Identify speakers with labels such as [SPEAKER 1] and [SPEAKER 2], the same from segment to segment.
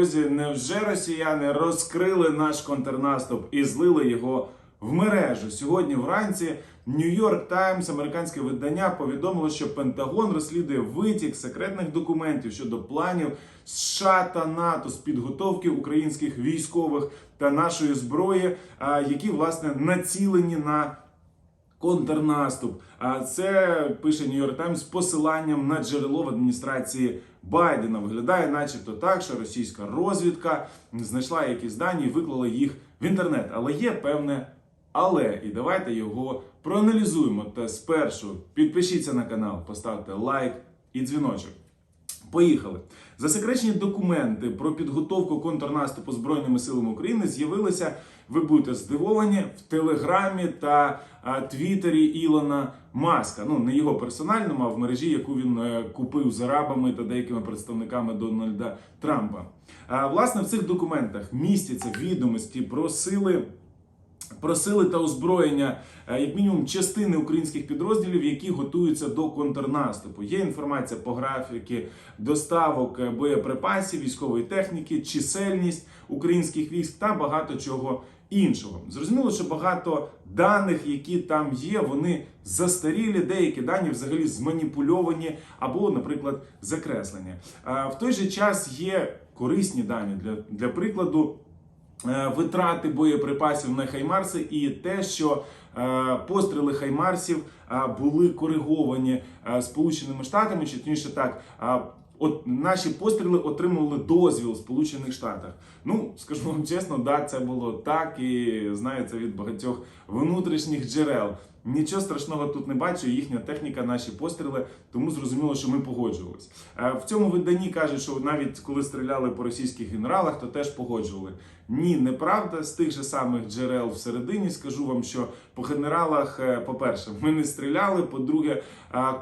[SPEAKER 1] Друзі, невже росіяни розкрили наш контрнаступ і злили його в мережу? Сьогодні вранці Нью-Йорк Таймс, американське видання, повідомило, що Пентагон розслідує витік секретних документів щодо планів США та НАТО з підготовки українських військових та нашої зброї, які власне націлені на контрнаступ. А це пише Нью-Йорк Таймс з посиланням на джерело в адміністрації Байдена. Виглядає, начебто, так, що російська розвідка знайшла якісь дані і виклала їх в інтернет. Але є певне але. І давайте його проаналізуємо. Та спершу підпишіться на канал, поставте лайк і дзвіночок. Поїхали. Засекречені документи про підготовку контрнаступу Збройними силами України з'явилися. Ви будете здивовані в Телеграмі та а, Твіттері Ілона Маска. Ну не його персональному, а в мережі, яку він е, купив з арабами та деякими представниками Дональда Трампа. А, власне, в цих документах містяться відомості про сили. Про сили та озброєння, е, як мінімум, частини українських підрозділів, які готуються до контрнаступу. Є інформація по графіки доставок е, боєприпасів, військової техніки, чисельність українських військ та багато чого іншого. Зрозуміло, що багато даних, які там є, вони застарілі. Деякі дані взагалі зманіпульовані або, наприклад, закреслені. В той же час є корисні дані для, для прикладу. Е, Витрати боєприпасів на Хаймарси і те, що е, постріли Хаймарсів е, були кориговані Сполученими Штатами, чи точніше так. От наші постріли отримували дозвіл в Сполучених Штатах. Ну скажу вам чесно, да, це було так, і знаю це від багатьох внутрішніх джерел. Нічого страшного тут не бачу. Їхня техніка, наші постріли, тому зрозуміло, що ми погоджувалися. В цьому виданні кажуть, що навіть коли стріляли по російських генералах, то теж погоджували. Ні, неправда. З тих же самих джерел всередині скажу вам, що по генералах, е, по-перше, ми не стріляли. По-друге,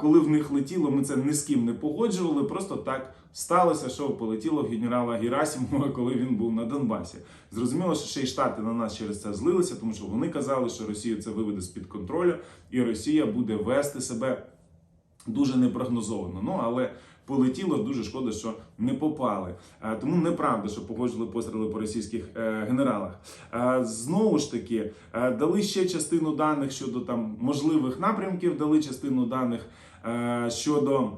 [SPEAKER 1] коли в них летіло, ми це ні з ким не погоджували. Просто так сталося, що полетіло в генерала Герасимова, коли він був на Донбасі. Зрозуміло, що ще й штати на нас через це злилися, тому що вони казали, що Росія це виведе з під контролю, і Росія буде вести себе дуже непрогнозовано. Ну але полетіло дуже шкода, що не попали. Е, Тому неправда, що погоджували постріли по російських е, генералах. Е, Знову ж таки, дали ще частину даних щодо там можливих напрямків, дали частину даних щодо.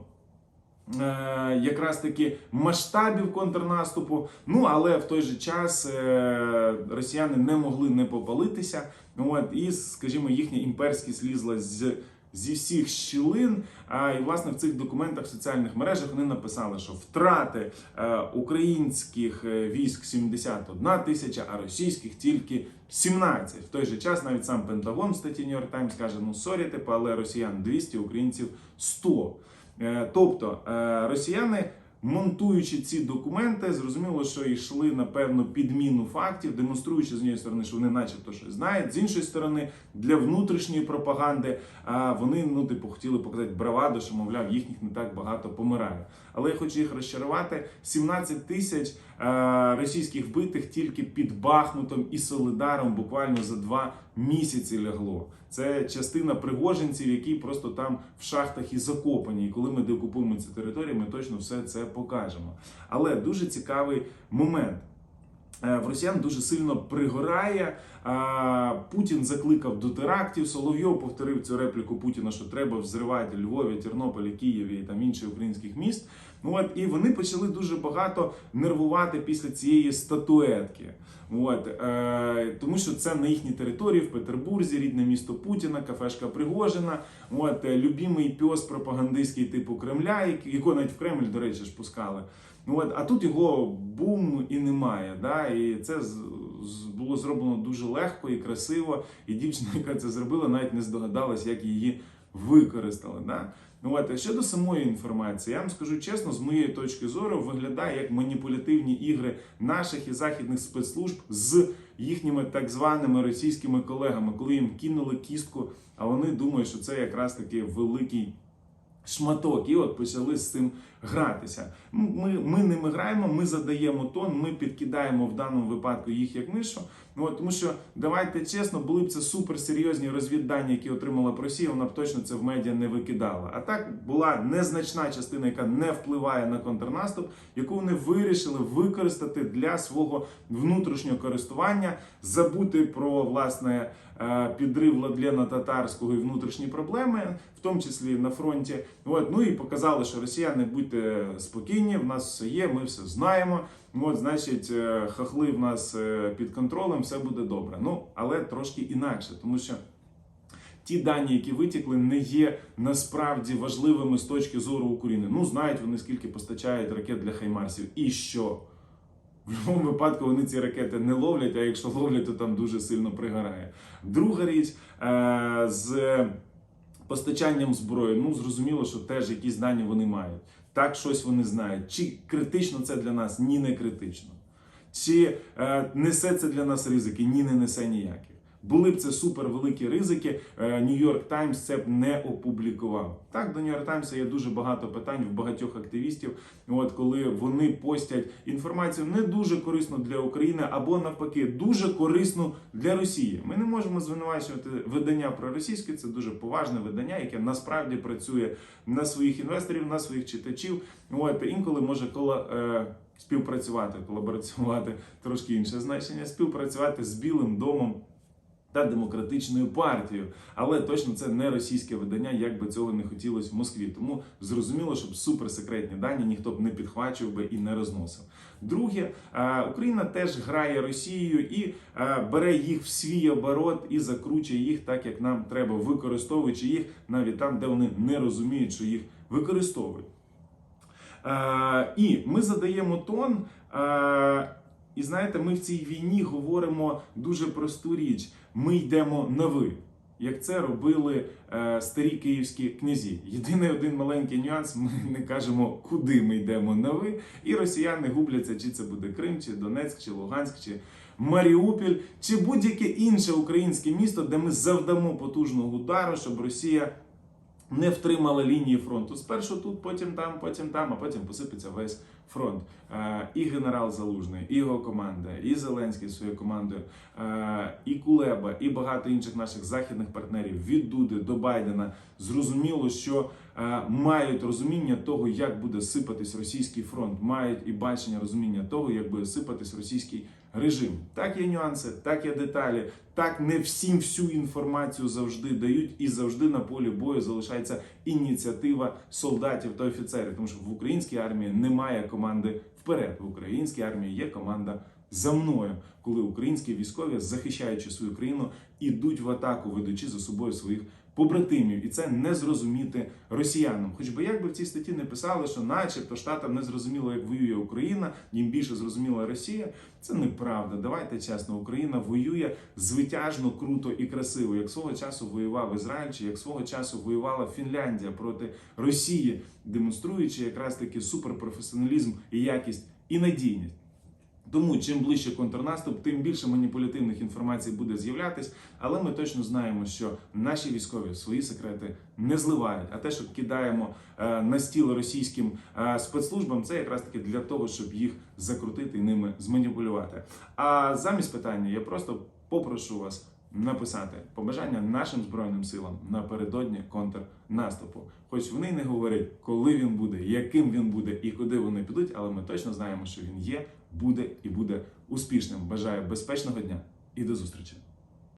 [SPEAKER 1] Е, Якраз таки масштабів контрнаступу, ну але в той же час е, росіяни не могли не попалитися. От і, скажімо, їхня імперськість слізла з зі всіх щілин. А, і власне в цих документах в соціальних мережах вони написали, що втрати е, українських військ 71 тисяча, а російських тільки 17. В той же час навіть сам Пентагон в статті New York Times каже: ну сорі, типу, але росіян 200, українців 100. Е, тобто е, росіяни. Монтуючи ці документи, зрозуміло, що йшли на певну підміну фактів, демонструючи з однієї сторони, що вони, начебто, щось знають. З іншої сторони, для внутрішньої пропаганди вони ну типу хотіли показати браваду, що мовляв їхніх не так багато помирає. Але я хочу їх розчарувати: 17 тисяч е, російських вбитих тільки під Бахмутом і Солидаром буквально за два місяці лягло. Це частина пригожинців, які просто там в шахтах і закопані. І коли ми деокупуємо ці території, ми точно все це покажемо. Але дуже цікавий момент. Е, В росіян дуже сильно пригорає. Путін закликав до терактів. Соловйов повторив цю репліку Путіна, що треба взривати Львові, Тернополі, Києві і там інших українських міст. Ну от і вони почали дуже багато нервувати після цієї статуетки. От, е, тому що це на їхній території в Петербурзі, рідне місто Путіна, кафешка Пригожина. От е, любимий пес пропагандистський типу Кремля, якого навіть в Кремль, до речі, ж пускали. Ну от, а тут його бум і немає. Да? І це було зроблено дуже легко і красиво. І дівчина, яка це зробила, навіть не здогадалась, як її використали. Да? Ну от, а щодо самої інформації, я вам скажу чесно, з моєї точки зору, виглядає як маніпулятивні ігри наших і західних спецслужб з їхніми так званими російськими колегами, коли їм кинули кістку, а вони думають, що це якраз таки великий шматок. І от почали з цим гратися. Ми, ми ними граємо, ми задаємо тон, ми підкидаємо в даному випадку їх як мишу. Ну, от, тому що давайте чесно, були б це суперсерйозні розвіддані, які отримала б Росія, вона б точно це в медіа не викидала. А так була незначна частина, яка не впливає на контрнаступ, яку вони вирішили використати для свого внутрішнього користування, забути про власне е, підрив Ладлена татарського і внутрішні проблеми, в тому числі на фронті. От, ну і показали, що росіяни будьте спокійні, в нас все є, ми все знаємо. От, значить, е, хахли в нас е, під контролем, все буде добре. Ну, але трошки інакше, тому що ті дані, які витікли, не є насправді важливими з точки зору України. Ну, знають вони скільки постачають ракет для Хаймарсів. І що? В будь-якому випадку вони ці ракети не ловлять, а якщо ловлять, то там дуже сильно пригорає. Друга річ е, з постачанням зброї. Ну, зрозуміло, що теж якісь дані вони мають. Так, щось вони знають. Чи критично це для нас? Ні, не критично. Чи е, несе це для нас ризики? Ні, не несе ніяких. Були б це супер великі ризики. Нью-Йорк Таймс це б не опублікував. Так, до Нью-Йорк Таймса є дуже багато питань в багатьох активістів. От коли вони постять інформацію не дуже корисну для України або навпаки дуже корисну для Росії. Ми не можемо звинувачувати видання проросійське. Це дуже поважне видання, яке насправді працює на своїх інвесторів, на своїх читачів. От інколи може коло. Е, Співпрацювати, колаборацювати трошки інше значення, співпрацювати з Білим домом та демократичною партією. Але точно це не російське видання, як би цього не хотілося в Москві. Тому зрозуміло, щоб суперсекретні дані ніхто б не підхвачував би і не розносив. Друге, Україна теж грає Росією і бере їх в свій оборот і закручує їх так, як нам треба, використовуючи їх навіть там, де вони не розуміють, що їх використовують. І ми задаємо тон. І знаєте, ми в цій війні говоримо дуже просту річ: ми йдемо на ви. Як це робили е, старі київські князі. Єдиний один маленький нюанс: ми не кажемо, куди ми йдемо на ви, і росіяни губляться, чи це буде Крим, чи Донецьк, чи Луганськ, чи Маріуполь, чи будь-яке інше українське місто, де ми завдамо потужного удару, щоб Росія не втримала лінії фронту. Спершу тут, потім там, потім там, а потім посипеться весь фронт. Е, І генерал Залужний, і його команда, і Зеленський своєю командою, е, і Кулеба, і багато інших наших західних партнерів від Дуди до Байдена зрозуміло, що мають розуміння того, як буде сипатись російський фронт, мають і бачення розуміння того, як буде сипатись російський режим. Так є нюанси, так є деталі. Так не всім всю інформацію завжди дають, і завжди на полі бою залишається ініціатива солдатів та офіцерів. Тому що в українській армії немає команди вперед. В українській армії є команда за мною, коли українські військові, захищаючи свою країну, ідуть в атаку, ведучи за собою своїх побратимів, і це не зрозуміти росіянам. Хоч би як би в цій статті не писали, що, начебто, штатам не зрозуміло, як воює Україна, їм більше зрозуміла Росія. Це неправда. Давайте чесно, Україна воює звитяжно, круто і красиво. Як свого часу воював Ізраїль, чи як свого часу воювала Фінляндія проти Росії, демонструючи якраз таки суперпрофесіоналізм і якість і надійність. Тому чим ближче контрнаступ, тим більше маніпулятивних інформацій буде з'являтись. Але ми точно знаємо, що наші військові свої секрети не зливають. А те, що кидаємо е, на стіл російським е, спецслужбам, це якраз таки для того, щоб їх закрутити і ними зманіпулювати. А замість питання я просто попрошу вас. Написати побажання нашим збройним силам напередодні контрнаступу. Хоч вони й не говорять, коли він буде, яким він буде і куди вони підуть, але ми точно знаємо, що він є, буде і буде успішним. Бажаю безпечного дня і до зустрічі.